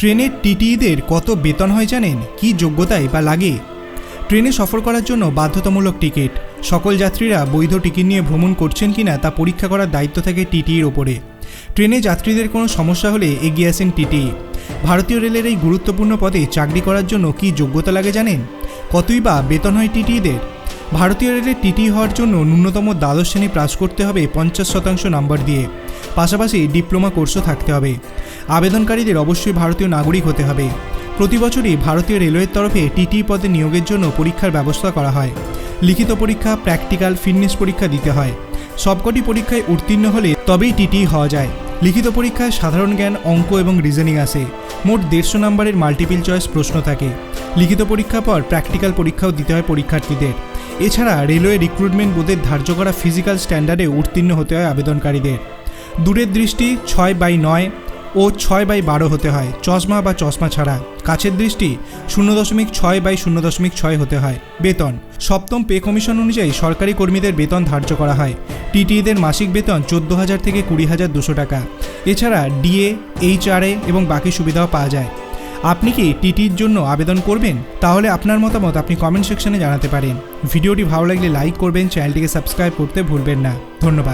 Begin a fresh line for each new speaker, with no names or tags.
ট্রেনের টিটিইদের কত বেতন হয় জানেন? কি যোগ্যতায় বা লাগে? ট্রেনে সফর করার জন্য বাধ্যতামূলক টিকিট। সকল যাত্রীরা বৈধ টিকিট নিয়ে ভ্রমণ করছেন কিনা তা পরীক্ষা করার দায়িত্ব থাকে টিটির ওপরে। ট্রেনে যাত্রীদের কোনো সমস্যা হলে এগিয়ে আসেন টিটি ভারতীয় রেলের এই গুরুত্বপূর্ণ পদে চাকরি করার জন্য কি যোগ্যতা লাগে জানেন? কতই বা বেতন হয় টিটিইদের? ভারতীয় রেলের টিটি হওয়ার জন্য ন্যূনতম দ্বাদশ শ্রেণি পাস করতে হবে পঞ্চাশ শতাংশ নাম্বার দিয়ে। পাশাপাশি ডিপ্লোমা কোর্সও থাকতে হবে। আবেদনকারীদের অবশ্যই ভারতীয় নাগরিক হতে হবে। প্রতি বছরই ভারতীয় রেলওয়ের তরফে টিটি পদে নিয়োগের জন্য পরীক্ষার ব্যবস্থা করা হয়। লিখিত পরীক্ষা, প্র্যাকটিক্যাল ফিটনেস পরীক্ষা দিতে হয়। সবকটি পরীক্ষায় উত্তীর্ণ হলে তবেই টিটি হওয়া যায়। লিখিত পরীক্ষায় সাধারণ জ্ঞান, অঙ্ক এবং রিজনিং আসে মোট দেড়শো নম্বরের মাল্টিপিল চয়েস প্রশ্ন থাকে। লিখিত পরীক্ষা পর প্র্যাকটিক্যাল পরীক্ষাও দিতে হয় পরীক্ষার্থীদের। এছাড়া রেলওয়ে রিক্রুটমেন্ট বোর্ডের ধার্য করা ফিজিক্যাল স্ট্যান্ডার্ডে উত্তীর্ণ হতে হয় আবেদনকারীদের। দূরের দৃষ্টি, ছয় বাই নয় ও ছয় বাই বারো হতে হয়। চশমা বা চশমা ছাড়া। কাছের দৃষ্টি শূন্য দশমিক ছয় বাই শূন্য দশমিক ছয় হতে হয়। বেতন। সপ্তম পে কমিশন অনুযায়ী সরকারি কর্মীদের বেতন ধার্য করা হয়। টিটিইদের মাসিক বেতন চোদ্দ হাজার থেকে কুড়ি হাজার দুশো টাকা। এছাড়া ডিএ, এইচআরএ এবং বাকি সুবিধাও পাওয়া যায়। আপনি কি টিটির জন্য আবেদন করবেন? তাহলে আপনার মতামত আপনি কমেন্ট সেকশনে জানাতে পারেন। ভিডিওটি ভালো লাগলে লাইক করবেন, চ্যানেলটিকে সাবস্ক্রাইব করতে ভুলবেন না। ধন্যবাদ।